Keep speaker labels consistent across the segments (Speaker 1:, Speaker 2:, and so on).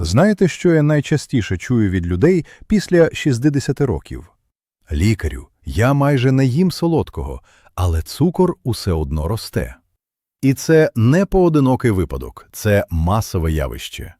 Speaker 1: Знаєте, що я найчастіше чую від людей після 60 років? Лікарю, я майже не їм солодкого, але цукор усе одно росте. І це не поодинокий випадок, це масове явище.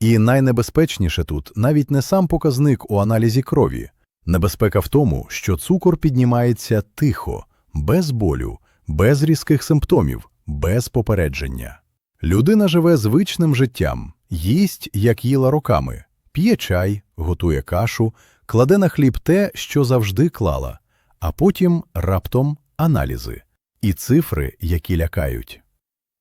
Speaker 1: І найнебезпечніше тут навіть не сам показник у аналізі крові. Небезпека в тому, що цукор піднімається тихо, без болю, без різких симптомів, без попередження. Людина живе звичним життям, їсть, як їла роками, п'є чай, готує кашу, кладе на хліб те, що завжди клала, а потім раптом аналізи і цифри, які лякають.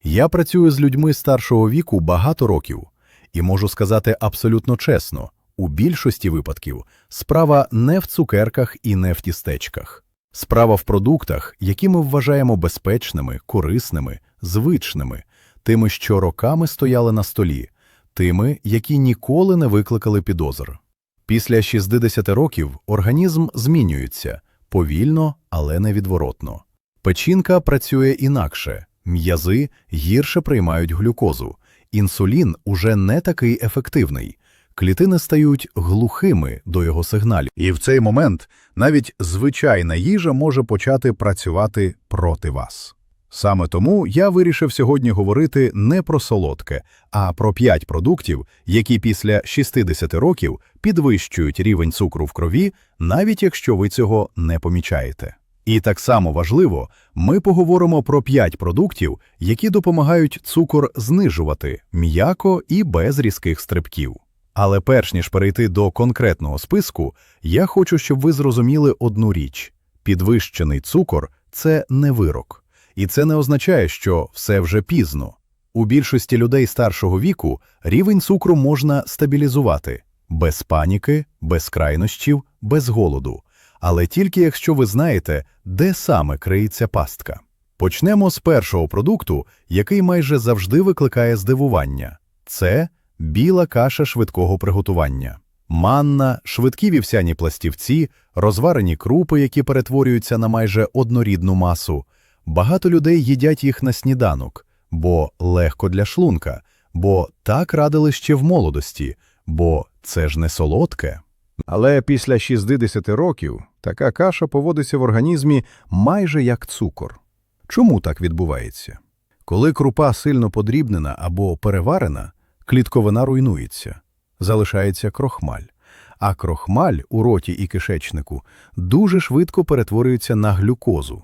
Speaker 1: Я працюю з людьми старшого віку багато років, і можу сказати абсолютно чесно, у більшості випадків справа не в цукерках і не в тістечках. Справа в продуктах, які ми вважаємо безпечними, корисними, звичними, тими, що роками стояли на столі, тими, які ніколи не викликали підозр. Після 60 років організм змінюється повільно, але невідворотно. Печінка працює інакше, м'язи гірше приймають глюкозу, інсулін уже не такий ефективний, клітини стають глухими до його сигналів.
Speaker 2: І в цей момент навіть звичайна їжа може почати працювати проти вас. Саме тому я вирішив сьогодні говорити не про солодке, а про 5 продуктів, які після 60 років підвищують рівень цукру в крові, навіть якщо ви цього не помічаєте. І так само важливо, ми поговоримо про 5 продуктів, які допомагають цукор знижувати м'яко і без різких стрибків. Але перш ніж перейти до конкретного списку, я хочу, щоб ви зрозуміли одну річ: підвищений цукор це не вирок. І це не означає, що все вже пізно. У більшості людей старшого віку рівень цукру можна стабілізувати без паніки, без крайнощів, без голоду. Але тільки якщо ви знаєте, де саме криється пастка. Почнемо з першого продукту, який майже завжди викликає здивування це біла каша швидкого приготування. Манна, швидкі вівсяні пластівці, розварені крупи, які перетворюються на майже однорідну масу. Багато людей їдять їх на сніданок, бо легко для шлунка, бо так радили ще в молодості, бо це ж не солодке.
Speaker 1: Але після 60 років така каша поводиться в організмі майже як цукор. Чому так відбувається? Коли крупа сильно подрібнена або переварена, клітковина руйнується, залишається крохмаль. А крохмаль у роті і кишечнику дуже швидко перетворюється на глюкозу.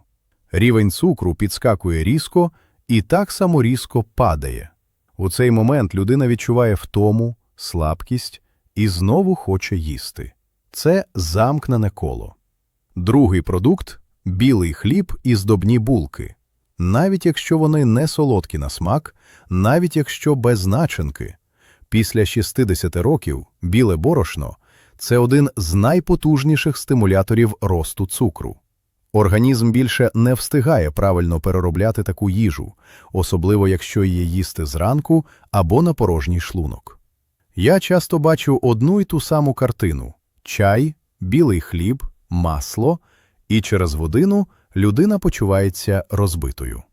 Speaker 1: Рівень цукру підскакує різко і так само різко падає. У цей момент людина відчуває втому, слабкість і знову хоче їсти. Це замкнене коло. Другий продукт білий хліб і здобні булки. Навіть якщо вони не солодкі на смак, навіть якщо без начинки. Після 60 років біле борошно це один з найпотужніших стимуляторів росту цукру. Організм більше не встигає правильно переробляти таку їжу, особливо якщо її їсти зранку або на порожній шлунок. Я часто бачу одну й ту саму картину чай, білий хліб, масло, і через годину людина почувається розбитою.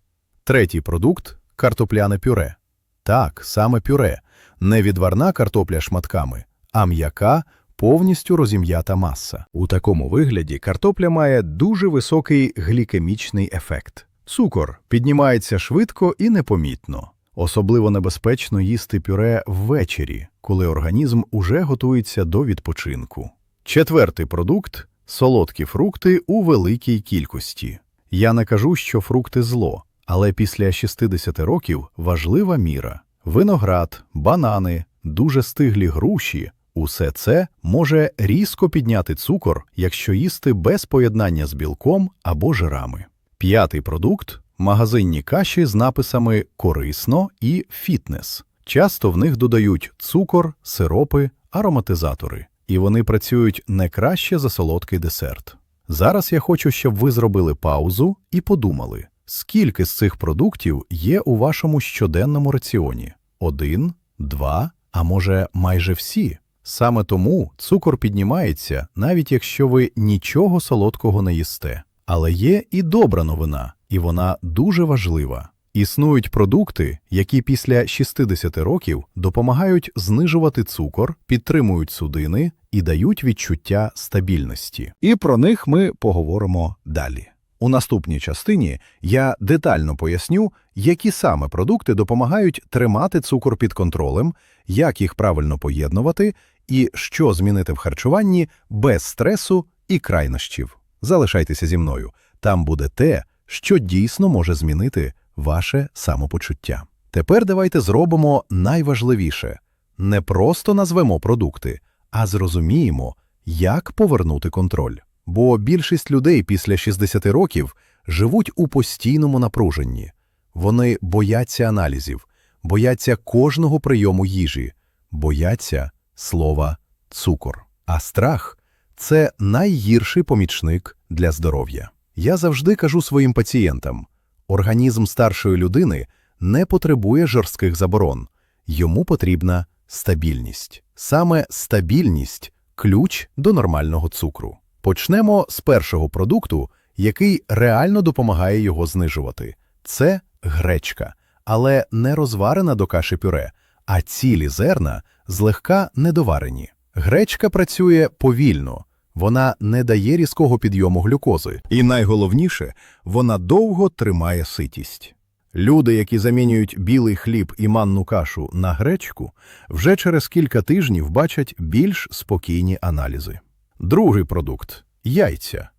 Speaker 1: Третій продукт картопляне пюре. Так, саме пюре, не відварна картопля шматками, а м'яка, повністю розім'ята маса. У такому вигляді картопля має дуже високий глікемічний ефект. Цукор піднімається швидко і непомітно. Особливо небезпечно їсти пюре ввечері, коли організм уже готується до відпочинку. Четвертий продукт солодкі фрукти у великій кількості. Я не кажу, що фрукти зло, але після 60 років важлива міра. Виноград, банани, дуже стиглі груші усе це може різко підняти цукор, якщо їсти без поєднання з білком або жирами. П'ятий продукт магазинні каші з написами корисно і фітнес. Часто в них додають цукор, сиропи, ароматизатори, і вони працюють не краще за солодкий десерт. Зараз я хочу, щоб ви зробили паузу і подумали, скільки з цих продуктів є у вашому щоденному раціоні: один, два, а може майже всі. Саме тому цукор піднімається, навіть якщо ви нічого солодкого не їсте. Але є і добра новина, і вона дуже важлива.
Speaker 2: Існують продукти, які після 60 років допомагають знижувати цукор, підтримують судини і дають відчуття стабільності.
Speaker 1: І про них ми поговоримо далі. У наступній частині я детально поясню, які саме продукти допомагають тримати цукор під контролем, як їх правильно поєднувати і що змінити в харчуванні без стресу і крайнощів. Залишайтеся зі мною. Там буде те, що дійсно може змінити ваше самопочуття. Тепер давайте зробимо найважливіше – не просто назвемо продукти, а зрозуміємо, як повернути контроль. Бо більшість людей після 60 років живуть у постійному напруженні. Вони бояться аналізів, бояться кожного прийому їжі, бояться слова цукор. А страх – це найгірший помічник для здоров'я. Я завжди кажу своїм пацієнтам, організм старшої людини не потребує жорстких заборон, йому потрібна стабільність. Саме стабільність – ключ до нормального цукру. Почнемо з першого продукту, який реально допомагає його знижувати. Це гречка, але не розварена до каші пюре, а цілі зерна злегка недоварені. Гречка працює повільно, вона не дає різкого підйому глюкози. І найголовніше, вона довго тримає ситість. Люди, які замінюють білий хліб і манну кашу на гречку, вже через кілька тижнів бачать більш спокійні аналізи. Другий продукт – яйця.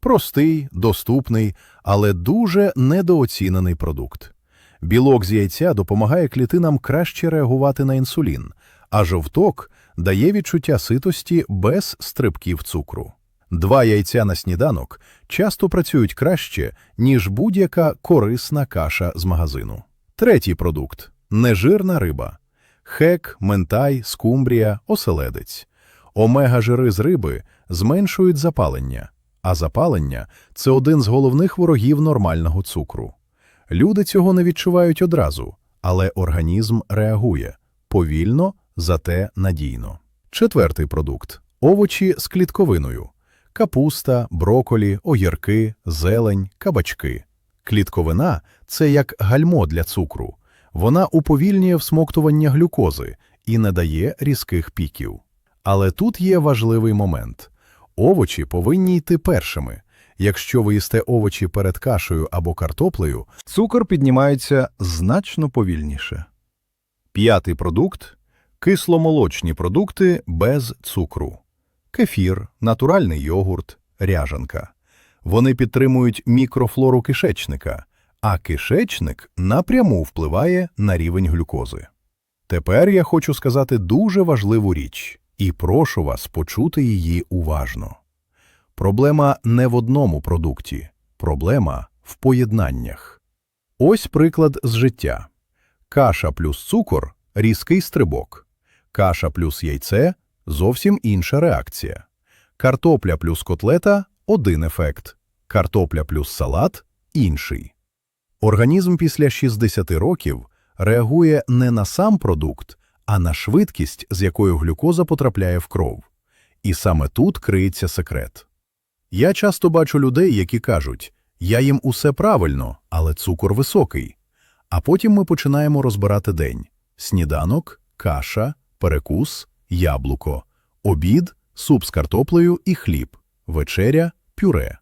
Speaker 1: Простий, доступний, але дуже недооцінений продукт. Білок з яйця допомагає клітинам краще реагувати на інсулін, а жовток дає відчуття ситості без стрибків цукру. Два яйця на сніданок часто працюють краще, ніж будь-яка корисна каша з магазину. Третій продукт – нежирна риба. Хек, ментай, скумбрія, оселедець. Омега-жири з риби зменшують запалення, а запалення – це один з головних ворогів нормального цукру. Люди цього не відчувають одразу, але організм реагує – повільно, зате надійно. Четвертий продукт – овочі з клітковиною. Капуста, броколі, огірки, зелень, кабачки. Клітковина – це як гальмо для цукру. Вона уповільнює всмоктування глюкози і не дає різких піків. Але тут є важливий момент. Овочі повинні йти першими. Якщо ви їсте овочі перед кашею або картоплею, цукор піднімається значно повільніше. П'ятий продукт – кисломолочні продукти без цукру. Кефір, натуральний йогурт, ряжанка. Вони підтримують мікрофлору кишечника, а кишечник напряму впливає на рівень глюкози. Тепер я хочу сказати дуже важливу річ, і прошу вас почути її уважно. Проблема не в одному продукті, проблема в поєднаннях. Ось приклад з життя. Каша плюс цукор – різкий стрибок. Каша плюс яйце – зовсім інша реакція. Картопля плюс котлета – один ефект. Картопля плюс салат – інший. Організм після 60 років реагує не на сам продукт, а на швидкість, з якою глюкоза потрапляє в кров. І саме тут криється секрет. Я часто бачу людей, які кажуть, я їм усе правильно, але цукор високий. А потім ми починаємо розбирати день. Сніданок, каша, перекус, яблуко, обід, суп з картоплею і хліб, вечеря, пюре.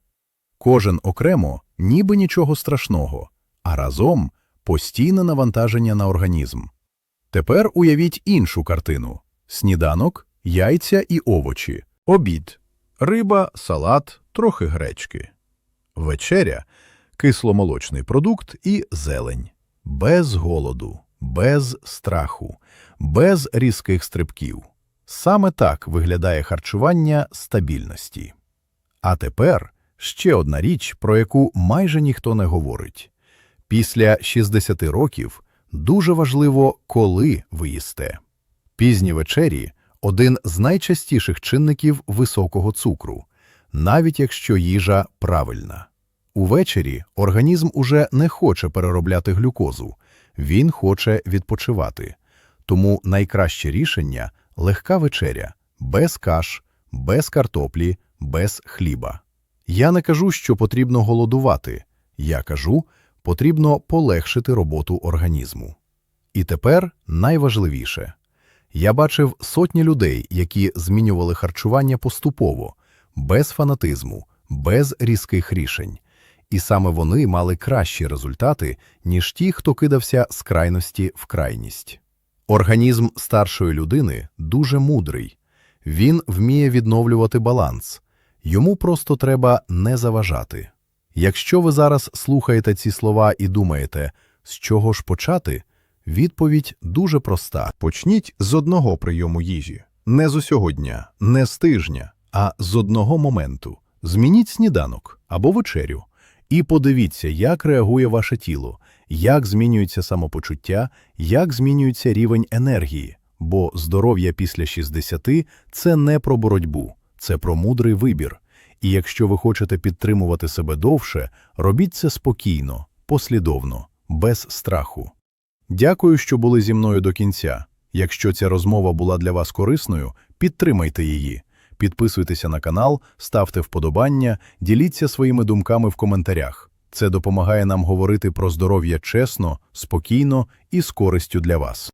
Speaker 1: Кожен окремо ніби нічого страшного, а разом постійне навантаження на організм. Тепер уявіть іншу картину. Сніданок, яйця і овочі. Обід. Риба, салат, трохи гречки. Вечеря – кисломолочний продукт і зелень. Без голоду, без страху, без різких стрибків. Саме так виглядає харчування стабільності. А тепер ще одна річ, про яку майже ніхто не говорить. Після 60 років дуже важливо, коли ви їсте. Пізні вечері – один з найчастіших чинників високого цукру, навіть якщо їжа правильна. Увечері організм уже не хоче переробляти глюкозу, він хоче відпочивати. Тому найкраще рішення – легка вечеря, без каш, без картоплі, без хліба. Я не кажу, що потрібно голодувати. Я кажу,
Speaker 2: потрібно полегшити роботу організму. І тепер найважливіше. Я бачив сотні людей, які змінювали харчування поступово, без фанатизму, без різких рішень. І саме вони мали кращі результати, ніж ті, хто кидався з крайності в крайність. Організм старшої людини дуже мудрий. Він вміє відновлювати баланс. Йому просто треба не заважати. Якщо ви зараз слухаєте ці слова і думаєте, з чого ж почати, відповідь дуже проста.
Speaker 1: Почніть з одного прийому їжі. Не з усього дня, не з тижня, а з одного моменту. Змініть сніданок або вечерю. І подивіться, як реагує ваше тіло, як змінюється самопочуття, як змінюється рівень енергії. Бо здоров'я після 60 – це не про боротьбу, це про мудрий вибір. І якщо ви хочете підтримувати себе довше, робіть це спокійно, послідовно, без страху. Дякую, що були зі мною до кінця. Якщо ця розмова була для вас корисною, підтримайте її. Підписуйтеся на канал, ставте вподобання, діліться своїми думками в коментарях. Це допомагає нам говорити про здоров'я чесно, спокійно і з користю для вас.